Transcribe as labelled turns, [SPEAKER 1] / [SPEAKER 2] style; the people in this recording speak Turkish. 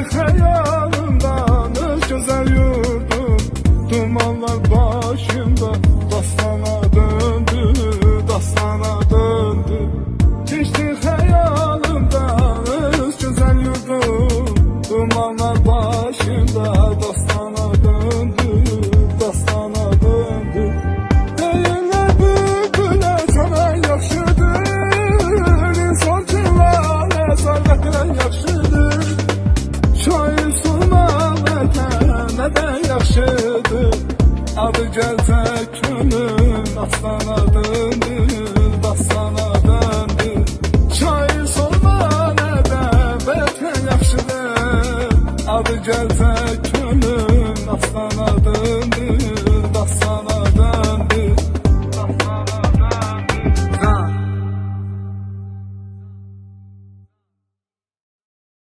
[SPEAKER 1] Geçti hayalımdan öz güzel yurdum. Dumanlar başımda dastana döndü Dastana döndü. Geçti hayalımdan öz güzel yurdum. Dumanlar başımda da yaxşıdır Adı gəlsə könül Aslan adındır Dastan adındır sorma nədə Bəlkə yaxşıdır Adı gəlsə